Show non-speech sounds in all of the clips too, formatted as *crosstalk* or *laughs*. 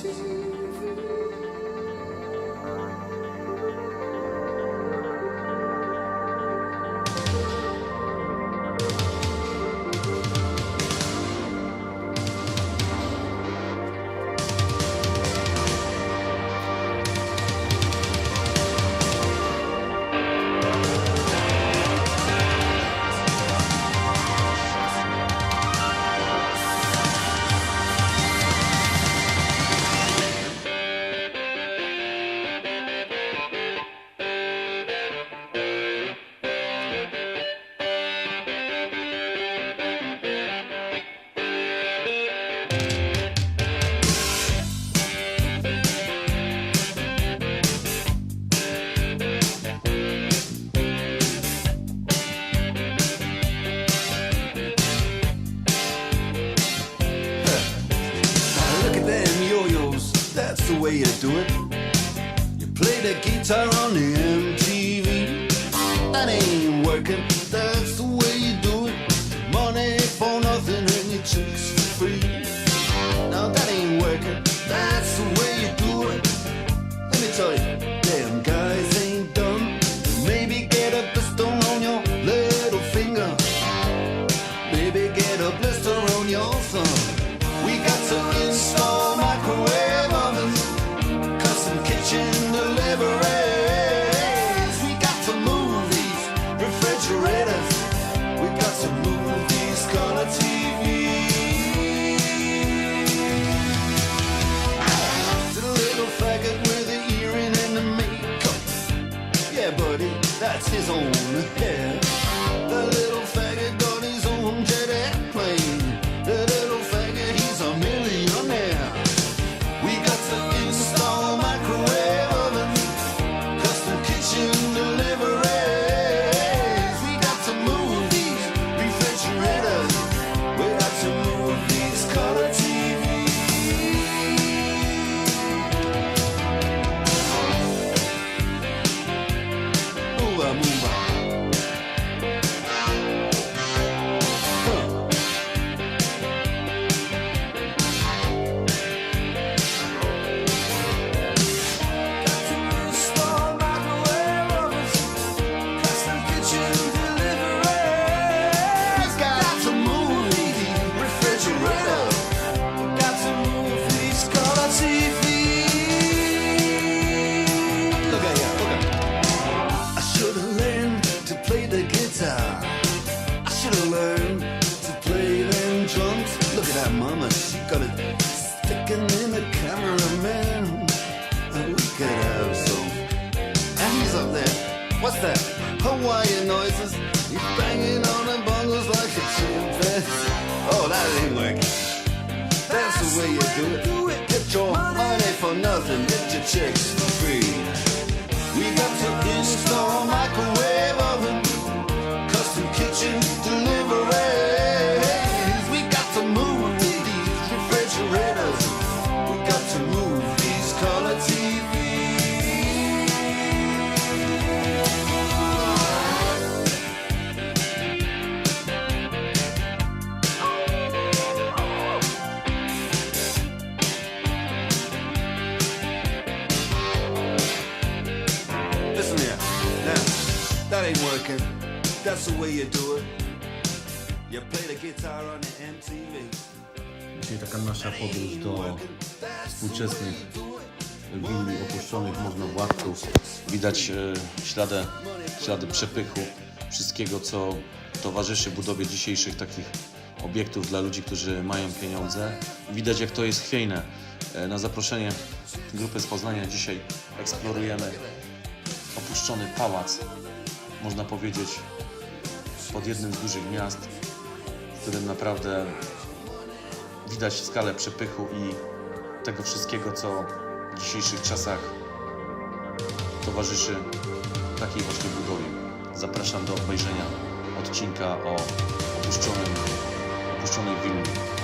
to Can. That's his own hair. *laughs* sticking the cameraman. We could have some and he's up there. What's that? Hawaiian noises. He's banging on the bongos like a chimpanzee. Oh, that ain't working. That's the way you do it. Get your money for nothing. Get your chicks That's the way you do it. You play the guitar on the MTV. Dzisiaj taka nasza podróż do współczesnych willi opuszczonych możnowładców. Widać e, ślady, ślady przepychu, wszystkiego co towarzyszy budowie dzisiejszych takich obiektów dla ludzi, którzy mają pieniądze. Widać jak to jest chwiejne. E, Na zaproszenie grupy z Poznania dzisiaj eksplorujemy opuszczony pałac, można powiedzieć, pod jednym z dużych miast, w którym naprawdę widać skalę przepychu i tego wszystkiego, co w dzisiejszych czasach towarzyszy takiej właśnie budowie. Zapraszam do obejrzenia odcinka o opuszczonym, opuszczonej willi.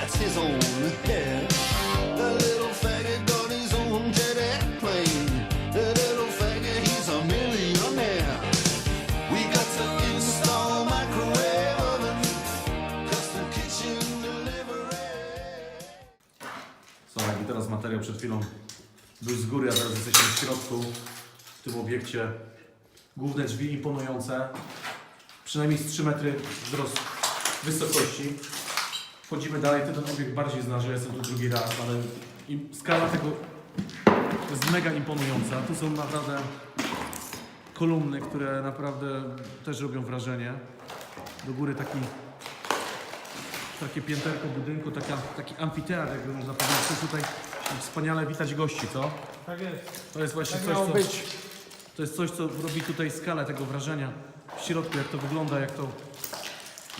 That's his own hair. The little faggot got his own jet airplane. The little faggot, he's a millionaire. We got to install microwave oven, custom kitchen delivery. Słuchaj, i teraz materiał przed chwilą był z góry, a teraz jesteśmy w środku, w tym obiekcie. Główne drzwi imponujące, przynajmniej z 3 metry wzrost wysokości. Wchodzimy dalej, ty ten obiekt bardziej znasz, ja jestem tu drugi raz, ale skala tego jest mega imponująca. Tu są naprawdę kolumny, które naprawdę też robią wrażenie. Do góry taki takie pięterko budynku, taka, taki amfiteatr, jakby można powiedzieć. To tutaj wspaniale witać gości, co? Tak jest. To jest właśnie Tak coś, miało co, być. to jest coś, co robi tutaj skalę tego wrażenia w środku, jak to wygląda, jak to,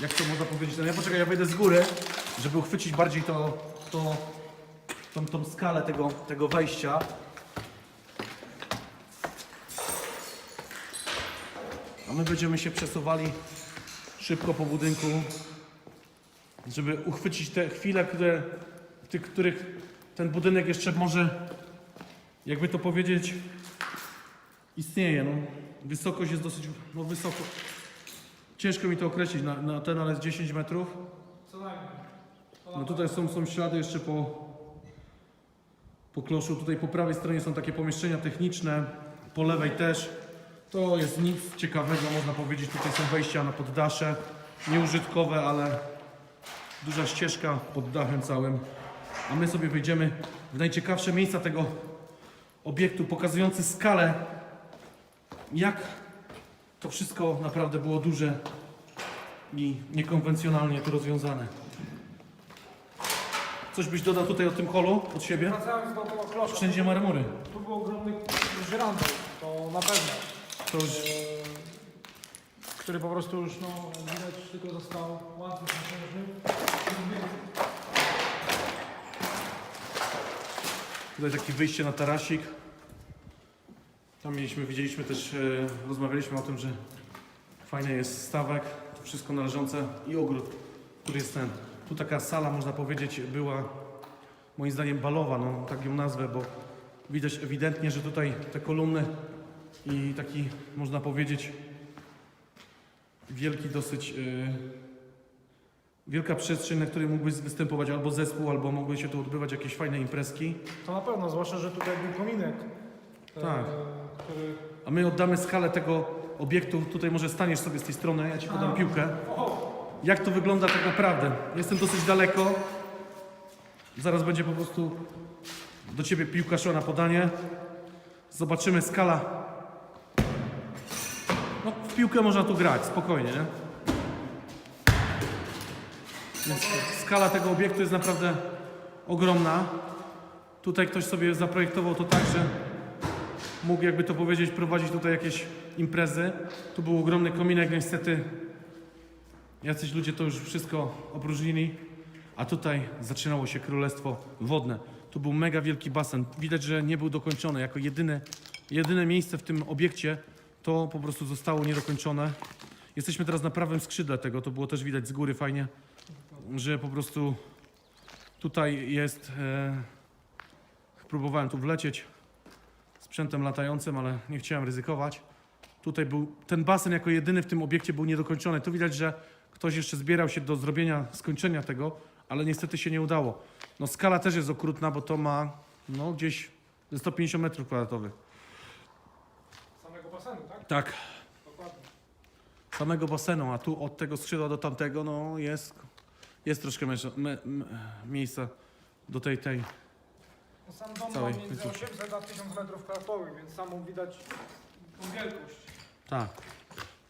jak to można powiedzieć. No ja poczekaj, ja wejdę z góry, żeby uchwycić bardziej to, to, tą, tą skalę tego, tego wejścia. A my będziemy się przesuwali szybko po budynku, żeby uchwycić te chwile, które, tych, których ten budynek jeszcze może, jakby to powiedzieć, istnieje. No. Wysokość jest dosyć no, wysoko. Ciężko mi to określić na, na ten, ale jest 10 metrów. No tutaj są, są ślady jeszcze po, po kloszu. Tutaj po prawej stronie są takie pomieszczenia techniczne, po lewej też. To jest nic ciekawego, można powiedzieć. Tutaj są wejścia na poddasze, nieużytkowe, ale duża ścieżka pod dachem całym. A my sobie wejdziemy w najciekawsze miejsca tego obiektu, pokazujący skalę, jak to wszystko naprawdę było duże i niekonwencjonalnie to rozwiązane. Coś byś dodał tutaj o tym holu od siebie? Wracając do tego klosza. Wszędzie marmury. Tu był ogromny żyrandol, to na pewno. To już E, który po prostu już, no, widać, tylko został ładny, tutaj takie wyjście na tarasik. Tam mieliśmy, widzieliśmy też, e, rozmawialiśmy o tym, że fajny jest stawek, wszystko należące i ogród, który jest ten. Tu taka sala, można powiedzieć, była moim zdaniem balowa, no tak ją nazwę, bo widać ewidentnie, że tutaj te kolumny i taki, można powiedzieć, wielki dosyć, e, wielka przestrzeń, na której mógłbyś występować albo zespół, albo mogły się tu odbywać jakieś fajne imprezki. To na pewno, zwłaszcza, że tutaj był kominek. e, Tak. Który... A my oddamy skalę tego obiektu. Tutaj może staniesz sobie z tej strony, ja ci podam piłkę. Jak to wygląda tak naprawdę? Jestem dosyć daleko. Zaraz będzie po prostu do ciebie piłka szła na podanie. Zobaczymy skala. No, w piłkę można tu grać, spokojnie, nie? Więc skala tego obiektu jest naprawdę ogromna. Tutaj ktoś sobie zaprojektował to tak, że mógł, jakby to powiedzieć, prowadzić tutaj jakieś imprezy. Tu był ogromny kominek, niestety jacyś ludzie to już wszystko opróżnili, a tutaj zaczynało się królestwo wodne. Tu był mega wielki basen. Widać, że nie był dokończony. Jako jedyne, jedyne miejsce w tym obiekcie to po prostu zostało niedokończone. Jesteśmy teraz na prawym skrzydle tego, to było też widać z góry fajnie, że po prostu tutaj jest... E, próbowałem tu wlecieć, sprzętem latającym, ale nie chciałem ryzykować. Tutaj był ten basen jako jedyny w tym obiekcie był niedokończony. Tu widać, że ktoś jeszcze zbierał się do zrobienia, skończenia tego, ale niestety się nie udało. No skala też jest okrutna, bo to ma no gdzieś ze 150 metrów kwadratowych. Samego basenu, tak? Tak. Dokładnie. samego basenu, a tu od tego skrzydła do tamtego, no jest, jest troszkę mesza- me, me, miejsca do tej, tej. No Sam dom Całej ma między końcówki. 800 a 1000 metrów kwadratowych, więc samo widać tą wielkość. Tak.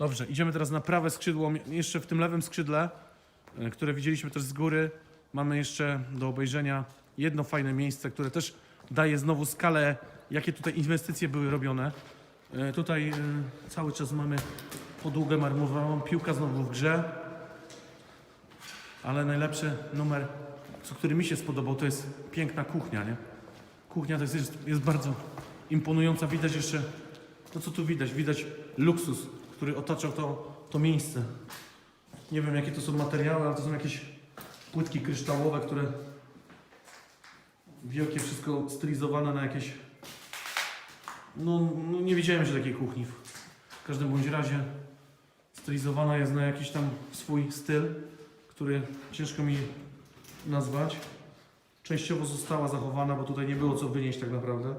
Dobrze, idziemy teraz na prawe skrzydło. Jeszcze w tym lewym skrzydle, e, które widzieliśmy też z góry, mamy jeszcze do obejrzenia jedno fajne miejsce, które też daje znowu skalę, jakie tutaj inwestycje były robione. E, Tutaj e, cały czas mamy podłogę marmurową, piłka znowu w grze, ale najlepszy numer, co, który mi się spodobał, to jest piękna kuchnia, nie? Kuchnia to jest, jest, jest bardzo imponująca, widać jeszcze to co tu widać? Widać luksus, który otaczał to, to miejsce. Nie wiem jakie to są materiały, ale to są jakieś płytki kryształowe, które wielkie, wszystko stylizowane na jakieś... No, no nie widziałem jeszcze takiej kuchni. W każdym bądź razie stylizowana jest na jakiś tam swój styl, który ciężko mi nazwać. Częściowo została zachowana, bo tutaj nie było co wynieść tak naprawdę.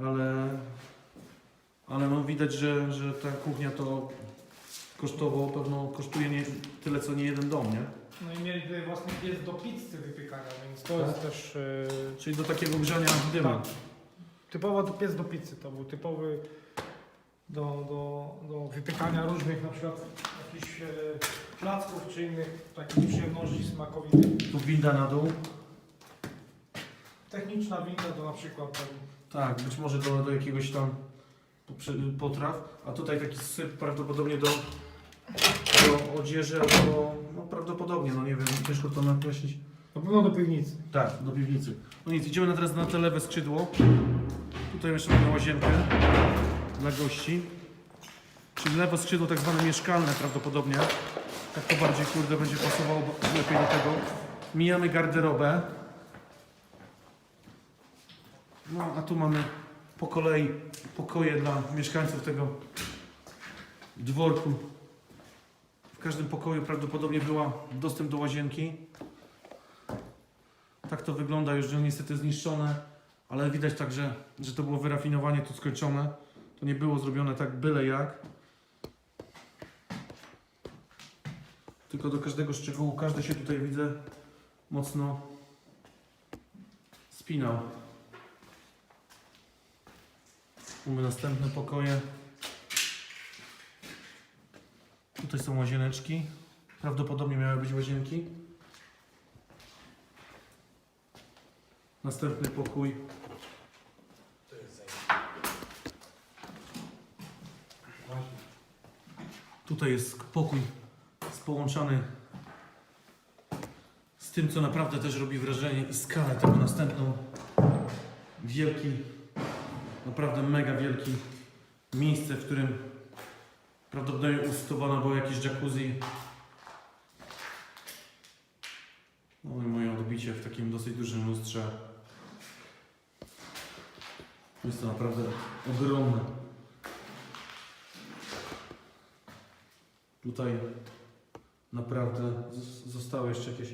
Ale ale no widać, że, że ta kuchnia to kosztowo pewno kosztuje nie, tyle co nie jeden dom, nie? No i mieli tutaj własny piec do pizzy wypiekania, więc to Tak. jest też e, Czyli do takiego grzania dymu. Tak. typowo do piec do pizzy. To był typowy do, do, do wypiekania różnych na przykład jakichś e, placków czy innych takich przyjemności smakowitych. Tu winda na dół. Techniczna winda to na przykład Tak, być może do, do jakiegoś tam potraw. A tutaj taki syp prawdopodobnie do, do odzieży albo no prawdopodobnie, no nie wiem, ciężko to nakreślić. na pewno do piwnicy. Tak, do piwnicy. No nic, idziemy na teraz na te lewe skrzydło. Tutaj jeszcze mamy łazienkę dla gości. Czyli lewe skrzydło tak zwane mieszkalne prawdopodobnie. Tak to bardziej kurde będzie pasowało bo- lepiej do tego. Mijamy garderobę. No a tu mamy po kolei pokoje dla mieszkańców tego dworku. W każdym pokoju prawdopodobnie była dostęp do łazienki. Tak to wygląda już, że niestety zniszczone, ale widać także, że to było wyrafinowanie tu skończone. To nie było zrobione tak byle jak. Tylko do każdego szczegółu, każdy się tutaj widzę mocno spinał. Mamy następne pokoje. Tutaj są łazieneczki. Prawdopodobnie miały być łazienki. Następny pokój. Tutaj jest pokój połączony z tym, co naprawdę też robi wrażenie i skalę tego następną. Wielki, naprawdę mega wielki miejsce, w którym prawdopodobnie usytuowane było jakieś jacuzzi. No i moje odbicie w takim dosyć dużym lustrze. Jest to naprawdę ogromne. Tutaj naprawdę zostały jeszcze jakieś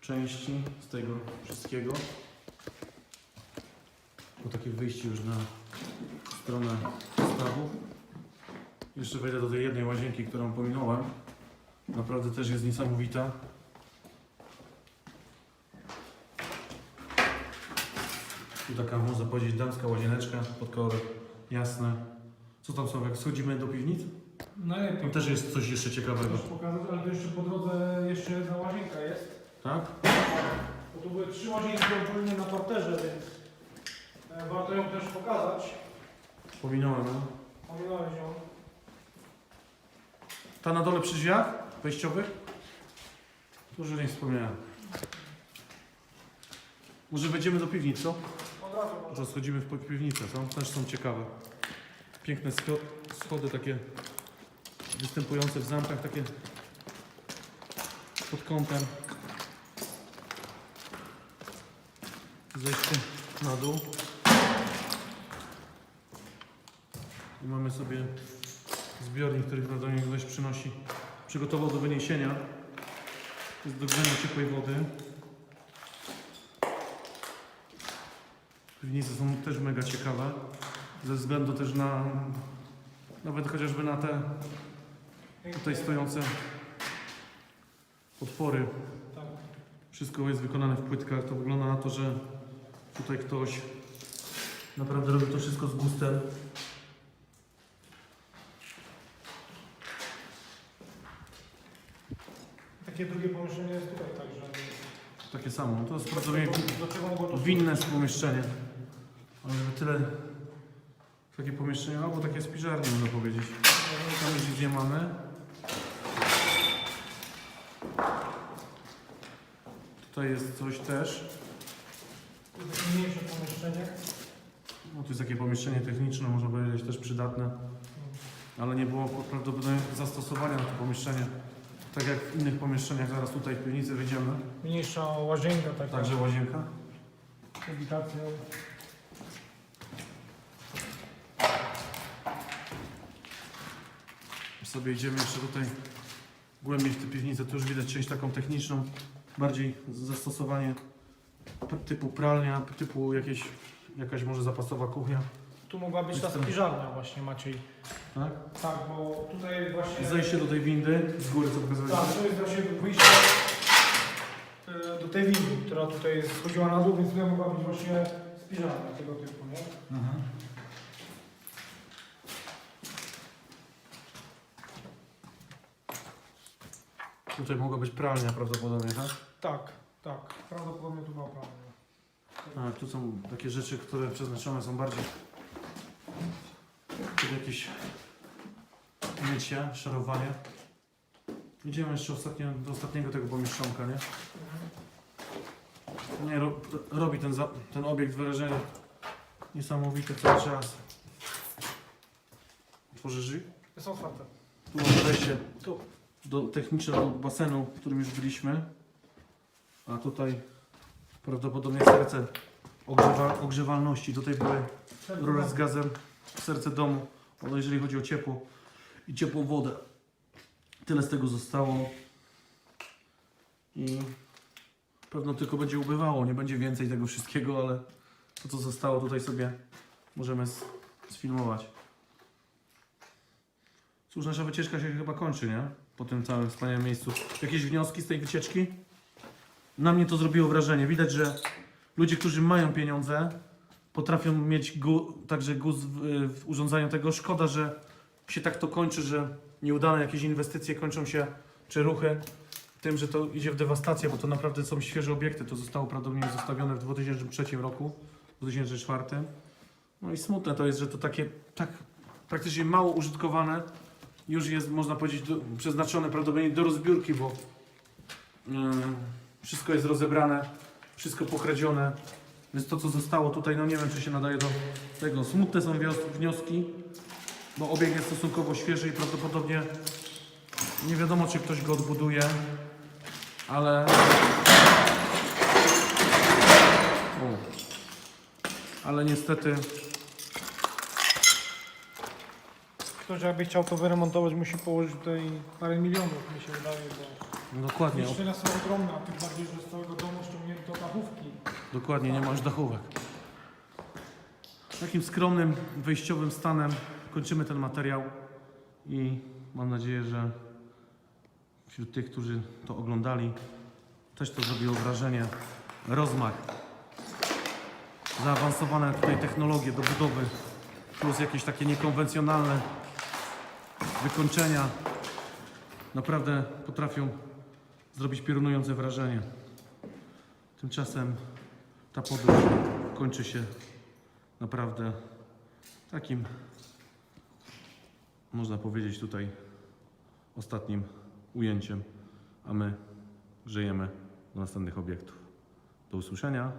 części z tego wszystkiego. Po takie wyjście już na stronę stawów. Jeszcze wejdę do tej jednej łazienki, którą pominąłem. Naprawdę też jest niesamowita. Tu taka, można powiedzieć, damska łazieneczka pod kolor jasne. Co tam są, jak schodzimy do piwnic? Najlepiej. Tam też jest coś jeszcze ciekawego. Możesz pokazać, ale to jeszcze po drodze jeszcze jedna łazienka jest. Tak? Bo tu były trzy łazienki ogólnie na parterze, więc warto ją też pokazać. Pominąłem, no. Pominąłeś ją. Ta na dole przy drzwiach wejściowych? Już nie wspomniałem. Może wejdziemy do piwnicy, co? Od razu. Może schodzimy w pi- piwnicę, co? Też są ciekawe. Piękne scho- schody takie występujące w zamkach, takie pod kątem. Zejście na dół. Mamy sobie zbiornik, który prawdopodobnie ktoś przynosi. Przygotował do wyniesienia. To jest do grzania ciepłej wody. Piwnice są też mega ciekawe. Ze względu też na, nawet chociażby na te Tutaj stojące. Tak. Wszystko jest wykonane w płytkach. To wygląda na to, że tutaj ktoś naprawdę robi to wszystko z gustem. Takie drugie pomieszczenie jest tutaj, także... Takie samo. To jest prawdopodobnie Do czego mogło to winne jest pomieszczenie. Ale żeby tyle takie pomieszczenie, albo takie spiżarnie można powiedzieć. Tam nic nie mamy. Tutaj jest coś też. służyć? Takie mniejsze pomieszczenie. No, to jest takie pomieszczenie techniczne, można powiedzieć, też przydatne. Ale nie było prawdopodobnie zastosowania na to pomieszczenie. Tak jak w innych pomieszczeniach, zaraz tutaj w piwnicy wyjdziemy. Mniejsza łazienka taka. Także łazienka. Publikacją. sobie idziemy jeszcze tutaj głębiej w tę piwnicę, to już widać część taką techniczną, bardziej zastosowanie typu pralnia, typu jakieś, jakaś może zapasowa kuchnia, Tu mogła być ta spiżarnia właśnie Maciej. tak? Tak, bo tutaj właśnie... Zejście do tej windy z góry, co pokazywałem. Tak, to jest właśnie wyjście e, do tej windy, która tutaj jest, schodziła na dół, więc tutaj mogła być właśnie spiżarnia tego typu, nie? Mhm. Tutaj mogła być pralnia prawdopodobnie, tak? Tak, tak. Prawdopodobnie tu była prawda. Tak, tu są takie rzeczy, które przeznaczone są bardziej pod jakieś mycie, szarowanie. Idziemy jeszcze ostatnio, do ostatniego tego pomieszczonka, nie? Nie, ro, robi ten, za, ten obiekt wrażenie niesamowite cały czas. Otworzysz drzwi? Jest otwarte. Tu mamy wejście Tu. do techniczne do basenu, w którym już byliśmy. A tutaj prawdopodobnie serce ogrzewa, ogrzewalności. Tutaj były rury z gazem, serce domu, jeżeli chodzi o ciepło i ciepłą wodę. Tyle z tego zostało. I pewno tylko będzie ubywało, nie będzie więcej tego wszystkiego, ale to co zostało tutaj sobie możemy sfilmować. Cóż, nasza wycieczka się chyba kończy, nie? Po tym całym wspaniałym miejscu. Jakieś wnioski z tej wycieczki? Na mnie to zrobiło wrażenie. Widać, że ludzie, którzy mają pieniądze, potrafią mieć gu, także gust w, w urządzaniu tego. Szkoda, że się tak to kończy, że nieudane jakieś inwestycje kończą się, czy ruchy, tym, że to idzie w dewastację, bo to naprawdę są świeże obiekty. To zostało prawdopodobnie zostawione w 2003 roku, w 2004. No i smutne to jest, że to takie tak praktycznie mało użytkowane już jest, można powiedzieć, do, przeznaczone prawdopodobnie do rozbiórki, bo mm, wszystko jest rozebrane, wszystko pokradzione. Więc to, co zostało tutaj, no nie wiem, czy się nadaje do tego. Smutne są wnioski, bo obiekt jest stosunkowo świeży i prawdopodobnie nie wiadomo, czy ktoś go odbuduje, ale... O. Ale niestety Ktoś jakby chciał to wyremontować, musi położyć tutaj parę milionów, mi się wydaje, bo dokładnie, mieszkania są ogromne, a tym bardziej, że z całego domu ściągnięto dachówki. Dokładnie, nie ma już dachówek. Takim skromnym, wyjściowym stanem kończymy ten materiał i mam nadzieję, że wśród tych, którzy to oglądali, też to zrobiło wrażenie. Rozmach, zaawansowane tutaj technologie do budowy, plus jakieś takie niekonwencjonalne wykończenia, naprawdę potrafią zrobić piorunujące wrażenie. Tymczasem ta podróż kończy się naprawdę takim, można powiedzieć tutaj, ostatnim ujęciem, a my żyjemy do następnych obiektów. Do usłyszenia.